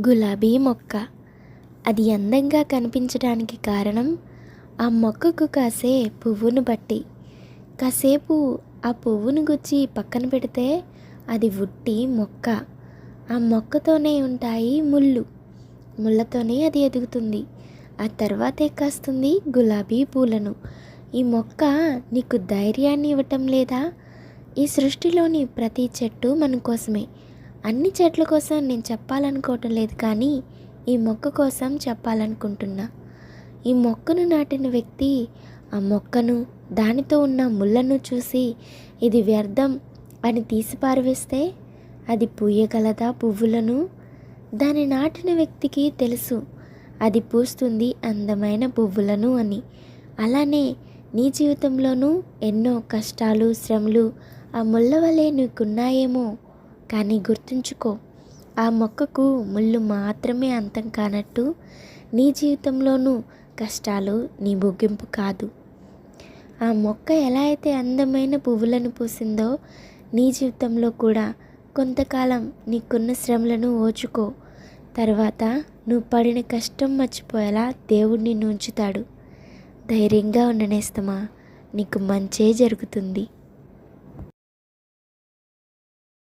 గులాబీ మొక్క. అది అందంగా కనిపించడానికి కారణం ఆ మొక్కకు కాసే పువ్వును బట్టి. కాసేపు ఆ పువ్వును గుచ్చి పక్కన పెడితే అది ఉట్టి మొక్క. ఆ మొక్కతోనే ఉంటాయి ముళ్ళు. ముళ్ళతోనే అది ఎదుగుతుంది. ఆ తర్వాతే కాస్తుంది గులాబీ పూలను. ఈ మొక్క నీకు ధైర్యాన్ని ఇవ్వటం లేదా? ఈ సృష్టిలోని ప్రతి చెట్టు మన కోసమే. అన్ని చెట్ల కోసం నేను చెప్పాలనుకోవటం లేదు కానీ ఈ మొక్క కోసం చెప్పాలనుకుంటున్నా. ఈ మొక్కను నాటిన వ్యక్తి ఆ మొక్కను దానితో ఉన్న ముళ్ళను చూసి ఇది వ్యర్థం అని తీసి పారవేస్తే అది పూయగలదా పువ్వులను? దాని నాటిన వ్యక్తికి తెలుసు అది పూస్తుంది అందమైన పువ్వులను అని. అలానే నీ జీవితంలోనూ ఎన్నో కష్టాలు శ్రమలు ఆ ముళ్ళ వలె నీకున్నాయేమో కానీ గుర్తుంచుకో ఆ మొక్కకు ముళ్ళు మాత్రమే అంతం కానట్టు నీ జీవితంలోనూ కష్టాలు నీ ముగింపు కాదు. ఆ మొక్క ఎలా అయితే అందమైన పువ్వులను పూసిందో నీ జీవితంలో కూడా కొంతకాలం నీకున్న శ్రమలను ఓచుకో. తర్వాత నువ్వు పడిన కష్టం మర్చిపోయేలా దేవుడు నిన్ను ఉంచుతాడు ధైర్యంగా ఉండనేస్తమా? నీకు మంచే జరుగుతుంది.